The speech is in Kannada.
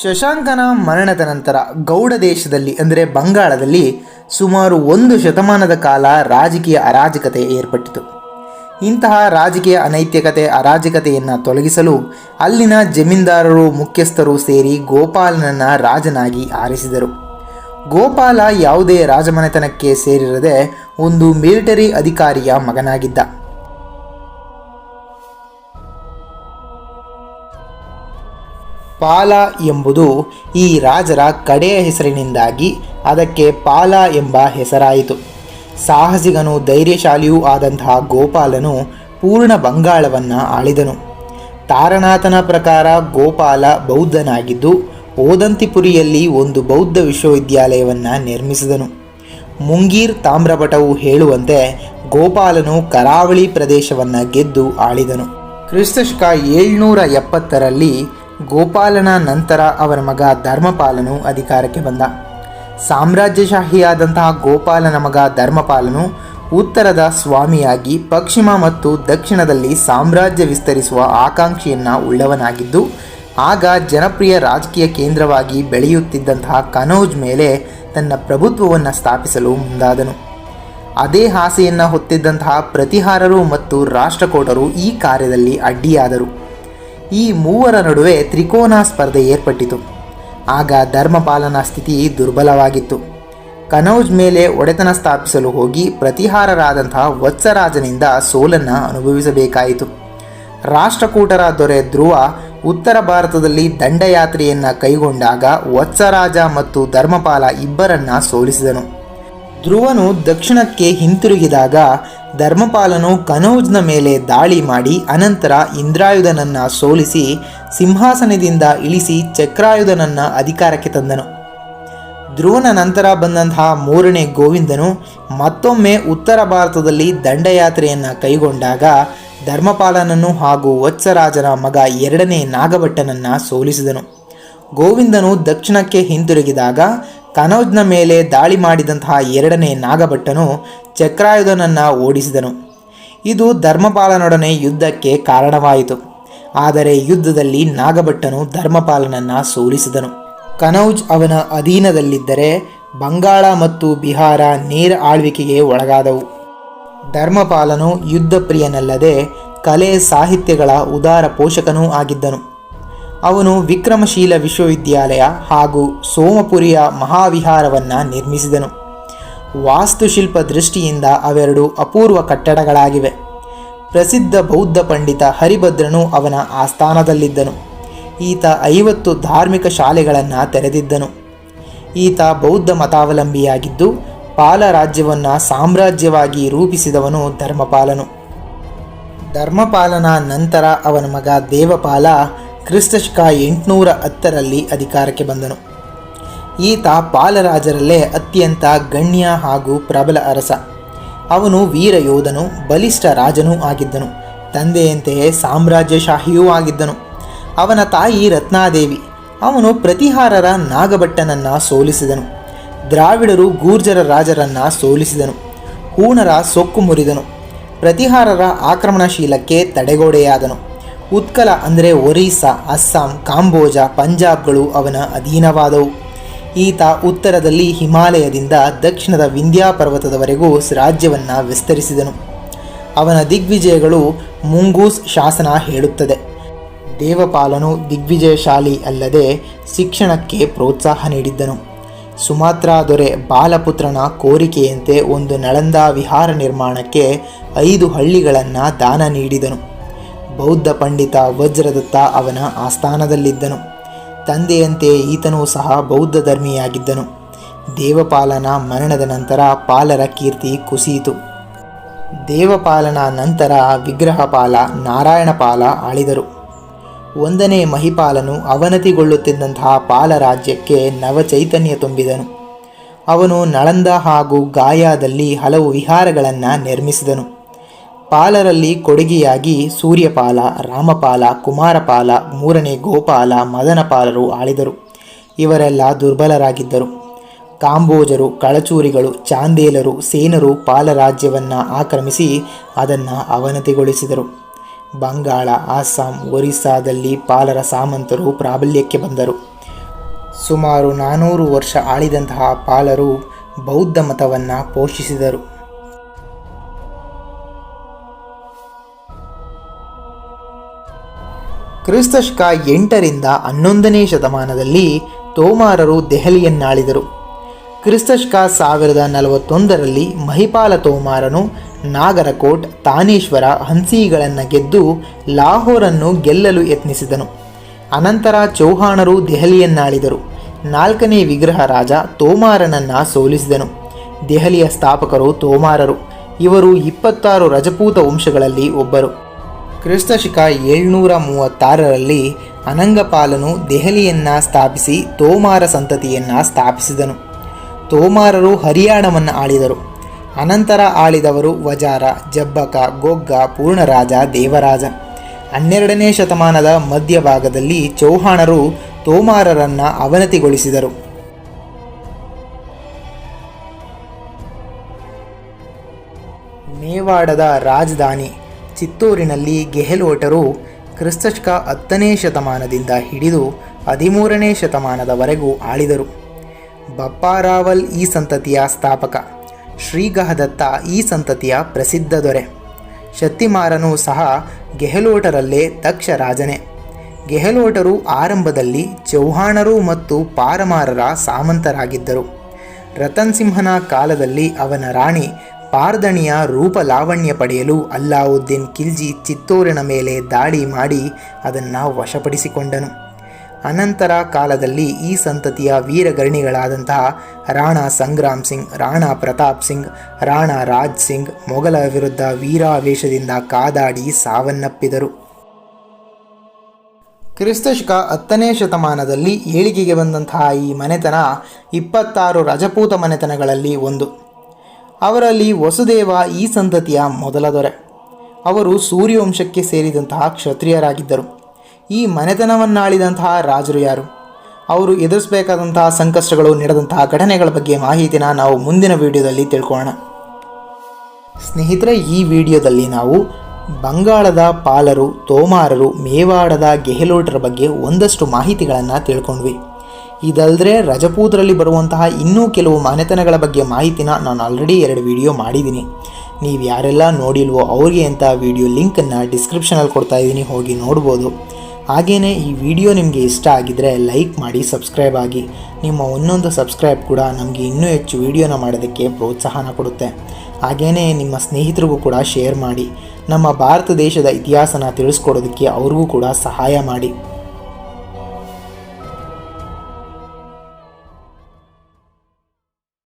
ಶಶಾಂಕನ ಮರಣದ ನಂತರ ಗೌಡ ದೇಶದಲ್ಲಿ, ಅಂದರೆ ಬಂಗಾಳದಲ್ಲಿ ಸುಮಾರು ಒಂದು ಶತಮಾನದ ಕಾಲ ರಾಜಕೀಯ ಅರಾಜಕತೆ ಏರ್ಪಟ್ಟಿತು. ಇಂತಹ ರಾಜಕೀಯ ಅನೈತಿಕತೆ, ಅರಾಜಕತೆಯನ್ನು ತೊಲಗಿಸಲು ಅಲ್ಲಿನ ಜಮೀನ್ದಾರರು, ಮುಖ್ಯಸ್ಥರು ಸೇರಿ ಗೋಪಾಲನನ್ನು ರಾಜನಾಗಿ ಆರಿಸಿದರು. ಗೋಪಾಲ ಯಾವುದೇ ರಾಜಮನೆತನಕ್ಕೆ ಸೇರಿರದೆ ಒಂದು ಮಿಲಿಟರಿ ಅಧಿಕಾರಿಯ ಮಗನಾಗಿದ್ದ. ಪಾಲ ಎಂಬುದು ಈ ರಾಜರ ಕಡೆಯ ಹೆಸರಿನಿಂದಾಗಿ ಅದಕ್ಕೆ ಪಾಲ ಎಂಬ ಹೆಸರಾಯಿತು. ಸಾಹಸಿಗನು ಧೈರ್ಯಶಾಲಿಯೂ ಆದಂತಹ ಗೋಪಾಲನು ಪೂರ್ಣ ಬಂಗಾಳವನ್ನು ಆಳಿದನು. ತಾರನಾಥನ ಪ್ರಕಾರ ಗೋಪಾಲ ಬೌದ್ಧನಾಗಿದ್ದು ಓದಂತಿಪುರಿಯಲ್ಲಿ ಒಂದು ಬೌದ್ಧ ವಿಶ್ವವಿದ್ಯಾಲಯವನ್ನು ನಿರ್ಮಿಸಿದನು. ಮುಂಗೀರ್ ತಾಮ್ರಪಟವು ಹೇಳುವಂತೆ ಗೋಪಾಲನು ಕರಾವಳಿ ಪ್ರದೇಶವನ್ನು ಗೆದ್ದು ಆಳಿದನು. ಕ್ರಿಸ್ತಶಕ ಏಳ್ನೂರ ಎಪ್ಪತ್ತರಲ್ಲಿ ಗೋಪಾಲನ ನಂತರ ಅವರ ಮಗ ಧರ್ಮಪಾಲನು ಅಧಿಕಾರಕ್ಕೆ ಬಂದ. ಸಾಮ್ರಾಜ್ಯಶಾಹಿಯಾದಂತಹ ಗೋಪಾಲನ ಮಗ ಧರ್ಮಪಾಲನು ಉತ್ತರದ ಸ್ವಾಮಿಯಾಗಿ ಪಶ್ಚಿಮ ಮತ್ತು ದಕ್ಷಿಣದಲ್ಲಿ ಸಾಮ್ರಾಜ್ಯ ವಿಸ್ತರಿಸುವ ಆಕಾಂಕ್ಷೆಯನ್ನು ಉಳ್ಳವನಾಗಿದ್ದು, ಆಗ ಜನಪ್ರಿಯ ರಾಜಕೀಯ ಕೇಂದ್ರವಾಗಿ ಬೆಳೆಯುತ್ತಿದ್ದಂತಹ ಕನೌಜ್ ಮೇಲೆ ತನ್ನ ಪ್ರಭುತ್ವವನ್ನು ಸ್ಥಾಪಿಸಲು ಮುಂದಾದನು. ಅದೇ ಆಸೆಯನ್ನು ಹೊತ್ತಿದ್ದಂತಹ ಪ್ರತಿಹಾರರು ಮತ್ತು ರಾಷ್ಟ್ರಕೂಟರು ಈ ಕಾರ್ಯದಲ್ಲಿ ಅಡ್ಡಿಯಾದರು. ಈ ಮೂವರ ನಡುವೆ ತ್ರಿಕೋನ ಸ್ಪರ್ಧೆ ಏರ್ಪಟ್ಟಿತು. ಆಗ ಧರ್ಮಪಾಲನ ಸ್ಥಿತಿ ದುರ್ಬಲವಾಗಿತ್ತು. ಕನೌಜ್ ಮೇಲೆ ಒಡೆತನ ಸ್ಥಾಪಿಸಲು ಹೋಗಿ ಪ್ರತಿಹಾರರಾದಂತಹ ವತ್ಸರಾಜನಿಂದ ಸೋಲನ್ನು ಅನುಭವಿಸಬೇಕಾಯಿತು. ರಾಷ್ಟ್ರಕೂಟರ ದೊರೆ ಧ್ರುವ ಉತ್ತರ ಭಾರತದಲ್ಲಿ ದಂಡಯಾತ್ರೆಯನ್ನು ಕೈಗೊಂಡಾಗ ವತ್ಸರಾಜ ಮತ್ತು ಧರ್ಮಪಾಲ ಇಬ್ಬರನ್ನ ಸೋಲಿಸಿದನು. ಧ್ರುವನು ದಕ್ಷಿಣಕ್ಕೆ ಹಿಂತಿರುಗಿದಾಗ ಧರ್ಮಪಾಲನು ಕನೌಜ್ನ ಮೇಲೆ ದಾಳಿ ಮಾಡಿ ಅನಂತರ ಇಂದ್ರಾಯುಧನನ್ನ ಸೋಲಿಸಿ ಸಿಂಹಾಸನದಿಂದ ಇಳಿಸಿ ಚಕ್ರಾಯುಧನನ್ನ ಅಧಿಕಾರಕ್ಕೆ ತಂದನು. ಧ್ರುವನ ನಂತರ ಬಂದಂತಹ ಮೂರನೇ ಗೋವಿಂದನು ಮತ್ತೊಮ್ಮೆ ಉತ್ತರ ಭಾರತದಲ್ಲಿ ದಂಡಯಾತ್ರೆಯನ್ನು ಕೈಗೊಂಡಾಗ ಧರ್ಮಪಾಲನನ್ನು ಹಾಗೂ ವತ್ಸರಾಜನ ಮಗ ಎರಡನೇ ನಾಗಭಟ್ಟನನ್ನು ಸೋಲಿಸಿದನು. ಗೋವಿಂದನು ದಕ್ಷಿಣಕ್ಕೆ ಹಿಂತಿರುಗಿದಾಗ ಕನೌಜ್ನ ಮೇಲೆ ದಾಳಿ ಮಾಡಿದಂತಹ ಎರಡನೇ ನಾಗಭಟ್ಟನು ಚಕ್ರಾಯುಧನನ್ನು ಓಡಿಸಿದನು. ಇದು ಧರ್ಮಪಾಲನೊಡನೆ ಯುದ್ಧಕ್ಕೆ ಕಾರಣವಾಯಿತು. ಆದರೆ ಯುದ್ಧದಲ್ಲಿ ನಾಗಭಟ್ಟನು ಧರ್ಮಪಾಲನನ್ನು ಸೋಲಿಸಿದನು. ಕನೌಜ್ ಅವನ ಅಧೀನದಲ್ಲಿದ್ದರೆ ಬಂಗಾಳ ಮತ್ತು ಬಿಹಾರ ನೇರ ಆಳ್ವಿಕೆಗೆ ಒಳಗಾದವು. ಧರ್ಮಪಾಲನು ಯುದ್ಧಪ್ರಿಯನಲ್ಲದೆ ಕಲೆ ಸಾಹಿತ್ಯಗಳ ಉದಾರ ಪೋಷಕನೂ ಆಗಿದ್ದನು. ಅವನು ವಿಕ್ರಮಶೀಲ ವಿಶ್ವವಿದ್ಯಾಲಯ ಹಾಗೂ ಸೋಮಪುರಿಯ ಮಹಾವಿಹಾರವನ್ನು ನಿರ್ಮಿಸಿದನು. ವಾಸ್ತುಶಿಲ್ಪ ದೃಷ್ಟಿಯಿಂದ ಅವೆರಡು ಅಪೂರ್ವ ಕಟ್ಟಡಗಳಾಗಿವೆ. ಪ್ರಸಿದ್ಧ ಬೌದ್ಧ ಪಂಡಿತ ಹರಿಭದ್ರನು ಅವನ ಆಸ್ಥಾನದಲ್ಲಿದ್ದನು. ಈತ ಐವತ್ತು ಧಾರ್ಮಿಕ ಶಾಲೆಗಳನ್ನು ತೆರೆದಿದ್ದನು. ಈತ ಬೌದ್ಧ ಮತಾವಲಂಬಿಯಾಗಿದ್ದು, ಪಾಲ ರಾಜ್ಯವನ್ನು ಸಾಮ್ರಾಜ್ಯವಾಗಿ ರೂಪಿಸಿದವನು ಧರ್ಮಪಾಲನು. ಧರ್ಮಪಾಲನ ನಂತರ ಅವನ ಮಗ ದೇವಪಾಲ ಕ್ರಿಸ್ತಶಕ ಎಂಟುನೂರ ಹತ್ತರಲ್ಲಿ ಅಧಿಕಾರಕ್ಕೆ ಬಂದನು. ಈತ ಪಾಲರಾಜರಲ್ಲೇ ಅತ್ಯಂತ ಗಣ್ಯ ಹಾಗೂ ಪ್ರಬಲ ಅರಸ. ಅವನು ವೀರ ಯೋಧನು, ಬಲಿಷ್ಠ ರಾಜನೂ ಆಗಿದ್ದನು. ತಂದೆಯಂತೆಯೇ ಸಾಮ್ರಾಜ್ಯಶಾಹಿಯೂ ಆಗಿದ್ದನು. ಅವನ ತಾಯಿ ರತ್ನಾದೇವಿ, ಅವನು ಪ್ರತಿಹಾರರ ನಾಗಭಟ್ಟನನ್ನು ಸೋಲಿಸಿದನು. ದ್ರಾವಿಡರು ಗೂರ್ಜರ ರಾಜರನ್ನ ಸೋಲಿಸಿದನು. ಹೂಣರ ಸೊಕ್ಕು ಮುರಿದನು. ಪ್ರತಿಹಾರರ ಆಕ್ರಮಣಶೀಲಕ್ಕೆ ತಡೆಗೋಡೆಯಾದನು. ಉತ್ಕಲ ಅಂದರೆ ಒರಿಸ್ಸಾ, ಅಸ್ಸಾಂ, ಕಾಂಬೋಜ, ಪಂಜಾಬ್ಗಳು ಅವನ ಅಧೀನವಾದವು. ಈತ ಉತ್ತರದಲ್ಲಿ ಹಿಮಾಲಯದಿಂದ ದಕ್ಷಿಣದ ವಿಂಧ್ಯಾ ಪರ್ವತದವರೆಗೂ ರಾಜ್ಯವನ್ನು ವಿಸ್ತರಿಸಿದನು. ಅವನ ದಿಗ್ವಿಜಯಗಳು ಮುಂಗೂಸ್ ಶಾಸನ ಹೇಳುತ್ತದೆ. ದೇವಪಾಲನು ದಿಗ್ವಿಜಯಶಾಲಿ ಅಲ್ಲದೆ ಶಿಕ್ಷಣಕ್ಕೆ ಪ್ರೋತ್ಸಾಹ ನೀಡಿದ್ದನು. ಸುಮಾತ್ರ ದೊರೆ ಬಾಲಪುತ್ರನ ಕೋರಿಕೆಯಂತೆ ಒಂದು ನಳಂದ ವಿಹಾರ ನಿರ್ಮಾಣಕ್ಕೆ ಐದು ಹಳ್ಳಿಗಳನ್ನು ದಾನ ನೀಡಿದನು. ಬೌದ್ಧ ಪಂಡಿತ ವಜ್ರದತ್ತ ಅವನ ಆಸ್ಥಾನದಲ್ಲಿದ್ದನು. ತಂದೆಯಂತೆ ಈತನೂ ಸಹ ಬೌದ್ಧ ಧರ್ಮಿಯಾಗಿದ್ದನು. ದೇವಪಾಲನ ಮರಣದ ನಂತರ ಪಾಲರ ಕೀರ್ತಿ ಕುಸಿಯಿತು. ದೇವಪಾಲನ ನಂತರ ವಿಗ್ರಹಪಾಲ ನಾರಾಯಣಪಾಲ ಆಳಿದರು ಒಂದನೇ ಮಹಿಪಾಲನು ಅವನತಿಗೊಳ್ಳುತ್ತಿದ್ದಂತಹ ಪಾಲ ರಾಜ್ಯಕ್ಕೆ ನವಚೈತನ್ಯ ತುಂಬಿದನು. ಅವನು ನಳಂದ ಹಾಗೂ ಗಾಯಾದಲ್ಲಿ ಹಲವು ವಿಹಾರಗಳನ್ನು ನಿರ್ಮಿಸಿದನು. ಪಾಲರಲ್ಲಿ ಕೊಡುಗೆಯಾಗಿ ಸೂರ್ಯಪಾಲ, ರಾಮಪಾಲ, ಕುಮಾರಪಾಲ, ಮೂರನೇ ಗೋಪಾಲ, ಮದನಪಾಲರು ಆಳಿದರು. ಇವರೆಲ್ಲ ದುರ್ಬಲರಾಗಿದ್ದರು. ಕಾಂಬೋಜರು, ಕಳಚೂರಿಗಳು, ಚಾಂದೇಲರು, ಸೇನರು ಪಾಲ ರಾಜ್ಯವನ್ನು ಆಕ್ರಮಿಸಿ ಅದನ್ನು ಅವನತಿಗೊಳಿಸಿದರು. ಬಂಗಾಳ, ಅಸ್ಸಾಂ, ಒರಿಸ್ಸಾದಲ್ಲಿ ಪಾಲರ ಸಾಮಂತರು ಪ್ರಾಬಲ್ಯಕ್ಕೆ ಬಂದರು. ಸುಮಾರು ನಾನೂರು ವರ್ಷ ಆಳಿದಂತಹ ಪಾಲರು ಬೌದ್ಧ ಮತವನ್ನು ಪೋಷಿಸಿದರು. ಕ್ರಿಸ್ತಶಕ ಎಂಟರಿಂದ ಹನ್ನೊಂದನೇ ಶತಮಾನದಲ್ಲಿ ತೋಮಾರರು ದೆಹಲಿಯನ್ನಾಳಿದರು. ಕ್ರಿಸ್ತಶಕ ಸಾವಿರದ ನಲವತ್ತೊಂದರಲ್ಲಿ ಮಹಿಪಾಲ ತೋಮಾರನು ನಾಗರಕೋಟ್, ತಾನೇಶ್ವರ ಹನ್ಸಿಗಳನ್ನು ಗೆದ್ದು ಲಾಹೋರನ್ನು ಗೆಲ್ಲಲು ಯತ್ನಿಸಿದನು. ಅನಂತರ ಚೌಹಾಣರು ದೆಹಲಿಯನ್ನಾಳಿದರು. ನಾಲ್ಕನೇ ವಿಗ್ರಹ ರಾಜ ತೋಮಾರನನ್ನು ಸೋಲಿಸಿದನು. ದೆಹಲಿಯ ಸ್ಥಾಪಕರು ತೋಮಾರರು. ಇವರು ಇಪ್ಪತ್ತಾರು ರಜಪೂತ ವಂಶಗಳಲ್ಲಿ ಒಬ್ಬರು. ಕ್ರಿಸ್ತಶಕ ಏಳ್ನೂರ ಮೂವತ್ತಾರರಲ್ಲಿ ಅನಂಗಪಾಲನು ದೆಹಲಿಯನ್ನು ಸ್ಥಾಪಿಸಿ ತೋಮಾರ ಸಂತತಿಯನ್ನು ಸ್ಥಾಪಿಸಿದನು. ತೋಮಾರರು ಹರಿಯಾಣವನ್ನು ಆಳಿದರು. ಅನಂತರ ಆಳಿದವರು ವಜಾರ, ಜಬ್ಬಕ, ಗೊಗ್ಗ, ಪೂರ್ಣರಾಜ, ದೇವರಾಜ. ಹನ್ನೆರಡನೇ ಶತಮಾನದ ಮಧ್ಯಭಾಗದಲ್ಲಿ ಚೌಹಾಣರು ತೋಮಾರರನ್ನು ಅವನತಿಗೊಳಿಸಿದರು. ಮೇವಾಡದ ರಾಜಧಾನಿ ಚಿತ್ತೂರಿನಲ್ಲಿ ಗೆಹ್ಲೋಟರು ಕ್ರಿಸ್ತಶಕ ಹತ್ತನೇ ಶತಮಾನದಿಂದ ಹಿಡಿದು ಹದಿಮೂರನೇ ಶತಮಾನದವರೆಗೂ ಆಳಿದರು. ಬಪ್ಪಾರಾವಲ್ ಈ ಸಂತತಿಯ ಸ್ಥಾಪಕ, ಶ್ರೀಗಹದತ್ತ ಈ ಸಂತತಿಯ ಪ್ರಸಿದ್ಧ ದೊರೆ. ಶಕ್ತಿಮಾರನು ಸಹ ಗೆಹಲೋಟರಲ್ಲೇ ದಕ್ಷ ರಾಜನೇ. ಗೆಹಲೋಟರು ಆರಂಭದಲ್ಲಿ ಚೌಹಾಣರು ಮತ್ತು ಪಾರಮಾರರ ಸಾಮಂತರಾಗಿದ್ದರು. ರತನ್ ಸಿಂಹನ ಕಾಲದಲ್ಲಿ ಅವನ ರಾಣಿ ಪಾರ್ದಣಿಯ ರೂಪ ಲಾವಣ್ಯ ಪಡೆಯಲು ಅಲ್ಲಾವುದ್ದೀನ್ ಖಿಲ್ಜಿ ಚಿತ್ತೂರಿನ ಮೇಲೆ ದಾಳಿ ಮಾಡಿ ಅದನ್ನು ವಶಪಡಿಸಿಕೊಂಡನು. ಅನಂತರ ಕಾಲದಲ್ಲಿ ಈ ಸಂತತಿಯ ವೀರಗರ್ಣಿಗಳಾದಂತಹ ರಾಣಾ ಸಂಗ್ರಾಮ್ ಸಿಂಗ್, ರಾಣಾ ಪ್ರತಾಪ್ ಸಿಂಗ್, ರಾಣಾ ರಾಜ್ ಸಿಂಗ್ ಮೊಘಲ ವಿರುದ್ಧ ವೀರಾವೇಶದಿಂದ ಕಾದಾಡಿ ಸಾವನ್ನಪ್ಪಿದರು. ಕ್ರಿಸ್ತಶಕ ಹತ್ತನೇ ಶತಮಾನದಲ್ಲಿ ಏಳಿಗೆಗೆ ಬಂದಂತಹ ಈ ಮನೆತನ ಇಪ್ಪತ್ತಾರು ರಜಪೂತ ಮನೆತನಗಳಲ್ಲಿ ಒಂದು. ಅವರಲ್ಲಿ ವಸುದೇವ ಈ ಸಂತತಿಯ ಮೊದಲ ದೊರೆ. ಅವರು ಸೂರ್ಯವಂಶಕ್ಕೆ ಸೇರಿದಂತಹ ಕ್ಷತ್ರಿಯರಾಗಿದ್ದರು. ಈ ಮನೆತನವನ್ನಾಳಿದಂತಹ ರಾಜರು ಯಾರು? ಅವರು ಎದುರಿಸಬೇಕಾದಂತಹ ಸಂಕಷ್ಟಗಳು ನಡೆದಂತಹ ಘಟನೆಗಳ ಬಗ್ಗೆ ಮಾಹಿತಿನ ನಾವು ಮುಂದಿನ ವಿಡಿಯೋದಲ್ಲಿ ತಿಳ್ಕೊಳ್ಳೋಣ. ಸ್ನೇಹಿತರೆ, ಈ ವಿಡಿಯೋದಲ್ಲಿ ನಾವು ಬಂಗಾಳದ ಪಾಲರು, ತೋಮಾರರು, ಮೇವಾಡದ ಗೆಹ್ಲೋಟರ ಬಗ್ಗೆ ಒಂದಷ್ಟು ಮಾಹಿತಿಗಳನ್ನು ತಿಳ್ಕೊಂಡ್ವಿ. ಇದಲ್ಲದೆ ರಜಪೂತರಲ್ಲಿ ಬರುವಂತಹ ಇನ್ನೂ ಕೆಲವು ಮನೆತನಗಳ ಬಗ್ಗೆ ಮಾಹಿತಿನ ನಾನು ಆಲ್ರೆಡಿ ಎರಡು ವಿಡಿಯೋ ಮಾಡಿದ್ದೀನಿ. ನೀವು ಯಾರೆಲ್ಲ ನೋಡಿಲ್ವೋ ಅವ್ರಿಗೆ ಅಂತ ವಿಡಿಯೋ ಲಿಂಕನ್ನು ಡಿಸ್ಕ್ರಿಪ್ಷನಲ್ಲಿ ಕೊಡ್ತಾ ಇದ್ದೀನಿ, ಹೋಗಿ ನೋಡ್ಬೋದು. ಹಾಗೆಯೇ ಈ ವಿಡಿಯೋ ನಿಮಗೆ ಇಷ್ಟ ಆಗಿದ್ದರೆ ಲೈಕ್ ಮಾಡಿ ಸಬ್ಸ್ಕ್ರೈಬ್ ಆಗಿ. ನಿಮ್ಮ ಒಂದೊಂದು ಸಬ್ಸ್ಕ್ರೈಬ್ ಕೂಡ ನಮಗೆ ಇನ್ನೂ ಹೆಚ್ಚು ವಿಡಿಯೋನ ಮಾಡೋದಕ್ಕೆ ಪ್ರೋತ್ಸಾಹನ ಕೊಡುತ್ತೆ. ಹಾಗೆಯೇ ನಿಮ್ಮ ಸ್ನೇಹಿತರಿಗೂ ಕೂಡ ಶೇರ್ ಮಾಡಿ. ನಮ್ಮ ಭಾರತ ದೇಶದ ಇತಿಹಾಸನ ತಿಳಿಸ್ಕೊಡೋದಕ್ಕೆ ಅವ್ರಿಗೂ ಕೂಡ ಸಹಾಯ ಮಾಡಿ.